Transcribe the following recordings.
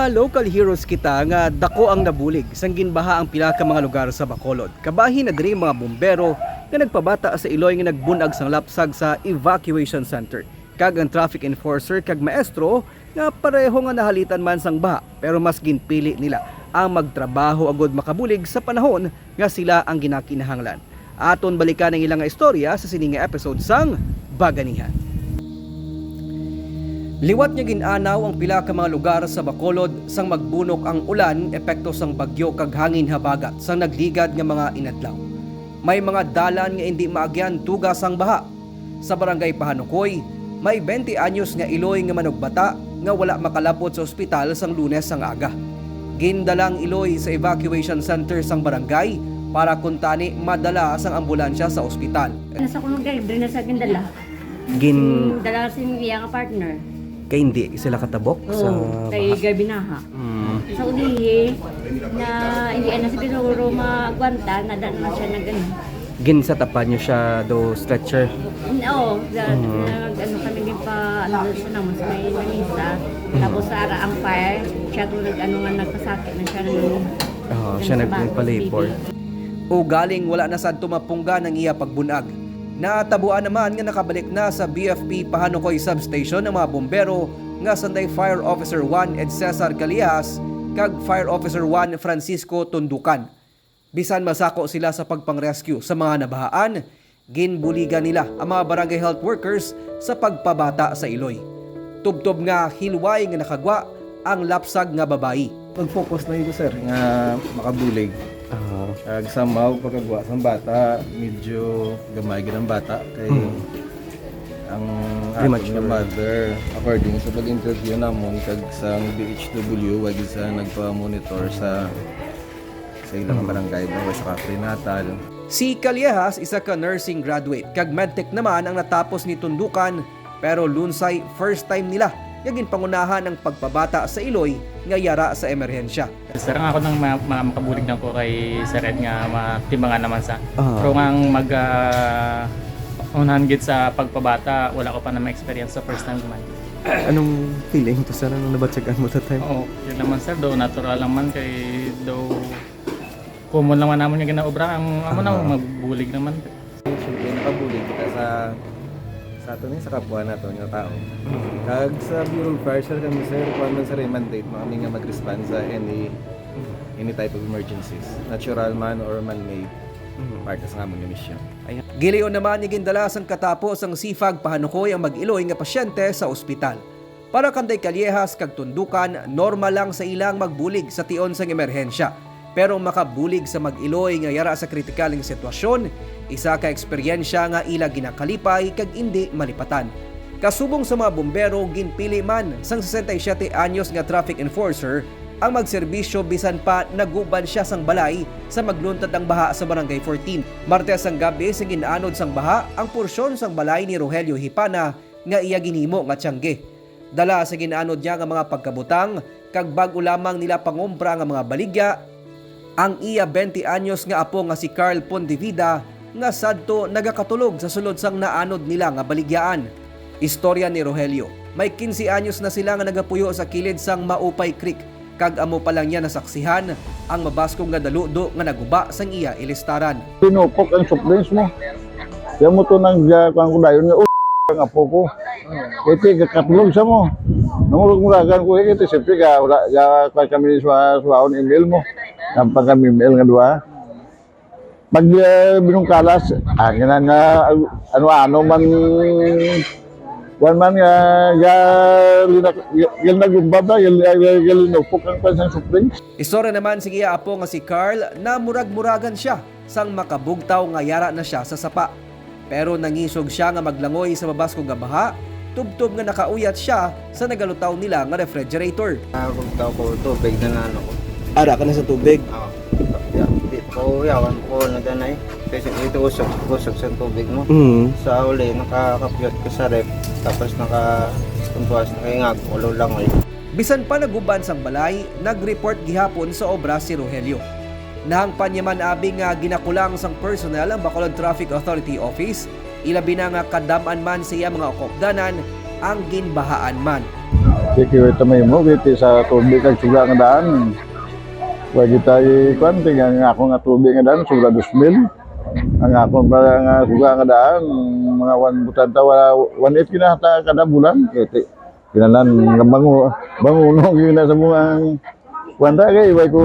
Mga local heroes kita nga dako ang nabulig sang ginbaha ang pila ka mga lugar sa Bacolod. Kabahin na diri mga bumbero nga nagpabata sa Iloy nga nagbunag sang lapsag sa evacuation center. Kag ang traffic enforcer kag maestro nga pareho nga nahalitan man sang baha pero mas ginpili nila ang magtrabaho agod makabulig sa panahon nga sila ang ginakinahanglan. Aton balikan ang ilang istorya sa sininga episode sang Baganihan. Liwat niya ginanaw ang pila ka mga lugar sa Bacolod sang magbunok ang ulan epekto sang bagyo kag hangin habagat sang nagligad nga mga inadlaw. May mga dalan nga hindi maagyan tugas ang baha. Sa barangay Pahanukoy, may 20 anyos nga iloy nga manugbata nga wala makalapot sa ospital sang lunes sang aga. Gindalang iloy sa evacuation center sang barangay para kuntani madala sang ambulansya sa ospital. Nasa ko mag-drive na sa akin dala. Gin dala iya nga partner. Kay hindi sila katabok Oo, kay Garbinaha. Hmm. Sa ulihi, na hindi na sa siguro magwanta, nadan na siya na gano'n. Gin sa tapan niyo siya do stretcher. Oo, da, nag, ano kami din pa, ano sa naman sa may manisa. Tapos sa ara ang fire, siya to nag, ano nga nagpasakit na siya ng Oh, siya nagpalabor. O galing wala na sad tumapungga ng iya pagbunag. Natabuan naman nga nakabalik na sa BFP Pahanukoy Substation ng mga bombero nga sanday Fire Officer 1 Ed Cesar Calihas kag Fire Officer 1 Francisco Tundukan. Bisan masako sila sa pagpang-rescue sa mga nabahaan, ginbuligan nila ang mga barangay health workers sa pagpabata sa Iloy. Tubtob nga hilway nga nakagwa ang lapsag nga babayi. Pag-focus na ito sir, nga makabulig. Kag somehow pagkagawa sa bata, medyo gamay gid ang bata kay ang ating Premature. nga mother. According sa pag-interview namon kag sa BHW wag sa nagpa-monitor sa sa ilang barangay daw sa prenatal. Si Callejas isa ka nursing graduate. Kag medtech naman ang natapos ni Tundukan pero lunsay first time nila nga ginpangunahan ang pagpabata sa Iloy nga yara sa emerhensya. Sir, ang ako nang ma- ma- makabulig na ko kay Sir Ed nga matimbangan naman sa. Ah. Pero nga mag uh, unahan gid sa pagpabata, wala ko pa na ma-experience sa first time kumain. Anong feeling to sir? Anong nabatsagan mo that time? Oo, yun naman sir, do natural lang man kay do common lang man naman yung ginaobra. Ang amo na magbulig naman. Siyempre nakabulig kita sa sa ato ni sa kapwa nato nga tao. Kag sa Bureau of Fire sir kami sir, kuan man sa mandate mo kami nga mag-respond sa any any type of emergencies, natural man or man-made. Part sa among mission. Giliyon naman ni gindalas ang katapos ang sifag pahanukoy ang mag-Iloy nga pasyente sa ospital. Para kanday Callejas kag Tundukan, normal lang sa ilang magbulig sa tion sang emerhensya. Pero makabulig sa mag-Iloy nga yara sa kritikal nga sitwasyon, isa ka eksperyensya nga ila ginakalipay kag indi malipatan. Kasubong sa mga bombero, ginpili man sang 67 anyos nga traffic enforcer ang magserbisyo bisan pa naguban siya sang balay sa magluntad ang baha sa barangay 14. Martes ang gabi sa ginaanod sang baha ang porsyon sang balay ni Rogelio Hipana nga iya ginhimo nga tiyangge. Dala sa ginaanod niya nga mga pagkabutang kag bago lamang nila pangumpra nga mga baligya ang iya 20 anyos nga apo nga si Carl Pondevida nga sadto nagakatulog sa sulod sang naanod nila nga baligyaan. Istorya ni Rogelio. May 15 anyos na sila nga nagapuyo sa kilid sang Maupay Creek kag amo pa lang niya nasaksihan ang mabaskong nga daludo nga naguba sang iya ilistaran. pinupok ang supplings mo. Yan mo to nang uh, kang kudayon nga, oh, ang apo ko. Iti, kakatulog sa mo. Namulog muragan ko, iti, siyempre ka, wala, ka kami sa suwaon email mo. Nampang kami email nga dua. Pag uh, binungkalas, ah, nga nga, ano-ano man, Wan man nga, ga, gil nagumbab na, gil, gil, gil nupok ang pansang supplings. Istorya naman si iya apo nga si Carl na murag-muragan siya sang makabugtaw nga yara na siya sa sapa. Pero nangisog siya nga maglangoy sa mabaskong nga baha, tubtob nga nakauyat siya sa nagalutaw nila nga refrigerator. Pagtaw ko tubig na nano ko. Ara ka na sa tubig. Ah, di ko yawan ko na ganay. Kasi ito usok, usok sa tubig mo. Mm. Sa uli, nakakapyot ko sa rep. Tapos nakatumpuas, nakingag, ulo lang eh. Bisan pa naguban sang balay, nag-report gihapon sa obra si Rogelio. Nahangpan niya man abi nga ginakulang sang personnel ang Bacolod Traffic Authority Office, ilabi na nga kadaman man siya mga okopdanan ang ginbahaan man. Kaya kita may mo, kiti sa tubig kag suga nga daan. Kaya kita ikuan, tingnan nga ako nga daan, suga 2,000. Ang ako para nga suga nga daan, mga 1 butan tawa, 1.8 kinahata kada bulan. Kiti, kinalan nga bango, banguno, kina sa mga kwanta kay, iway ko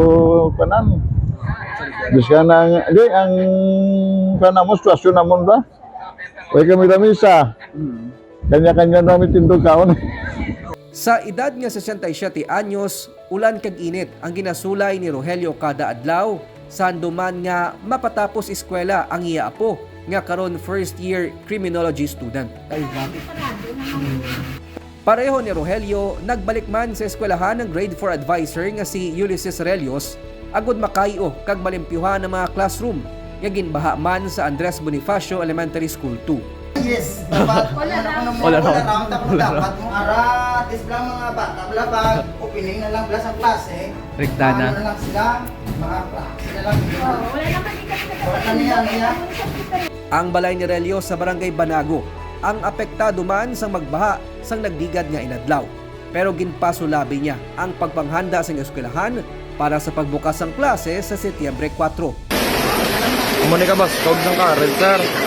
panan. Diyos ka na, di, ang kanamo, sitwasyon namon ba? Huwag kami lamisa. Kanya-kanya namin tindog kaon. Sa edad nga 67 anyos, ulan kag init ang ginasulay ni Rogelio kada adlaw sanduman nga mapatapos eskwela ang iya apo nga karon first year criminology student. Pareho ni Rogelio, nagbalik man sa eskwelahan ng grade 4 advisor nga si Ulysses Relios agud makayo kag malimpyuhan ng mga classroom nga ginbaha man sa Andres Bonifacio Elementary School 2. Yes, dapat wala na wala na tapos dapat mo ara tis lang mga bata wala pag opening na lang plus ang klase. Rektana. Ano na lang sila mga klase na lang. Wala naman ikaw Wala na niya niya. Ang balay ni Relio sa barangay Banago ang apektado man sang magbaha sang nagdigad nga inadlaw. Pero ginpasulabi niya ang pagpanghanda sa eskwelahan para sa pagbukas ng klase sa Setyembre 4. Umuni ka boss, kawag ng Karen, sir.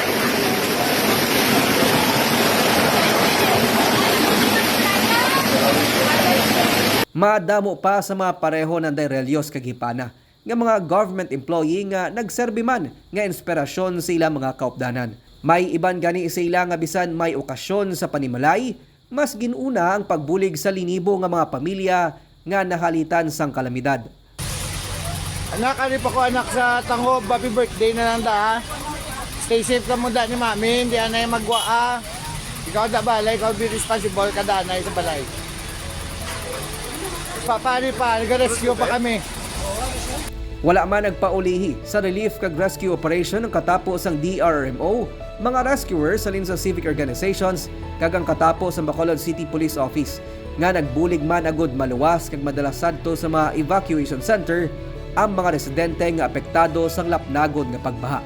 Madamo pa sa mga pareho ng Dairelios kagipana nga mga government employee nga nagserbi man nga inspirasyon sa ilang mga kaupdanan. May iban gani sa ila nga bisan may okasyon sa panimalay, mas ginuna ang pagbulig sa linibo nga mga pamilya nga nahalitan sang kalamidad. Anak, ano pa ko anak sa tangob, happy birthday na lang da. Stay safe ka mo da ni mami, hindi anay magwa ha. Ikaw da balay, ikaw be responsible ka da anay sa balay. Papari pa, nag-rescue pa kami. Wala man nagpaulihi sa relief kag rescue operation ng katapos ang DRRMO, mga rescuers salin sa civic organizations kag ang katapos ang Bacolod City Police Office nga nagbulig man agud maluwas kag madalas sadto sa mga evacuation center ang mga residente nga apektado sang lapnagod nga pagbaha.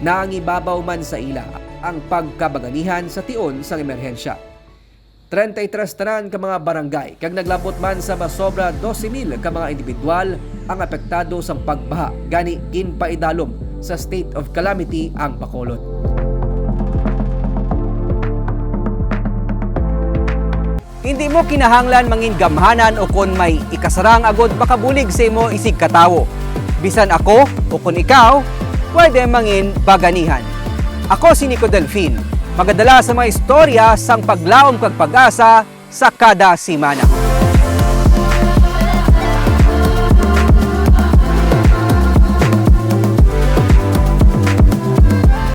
Nangibabaw man sa ila ang pagkabaganihan sa tion sang emerhensya. 33 tanan ka mga barangay kag naglabot man sa masobra 12,000 ka mga individual ang apektado sa pagbaha gani ginpaidalom sa state of calamity ang Bacolod. Hindi mo kinahanglan mangin gamhanan o kon may ikasarang agod makabulig sa imo isig katawo. Bisan ako o kon ikaw, pwede mangin baganihan. Ako si Nico Delfin, magadala sa mga istorya sang paglaom kag pag-asa sa kada simana.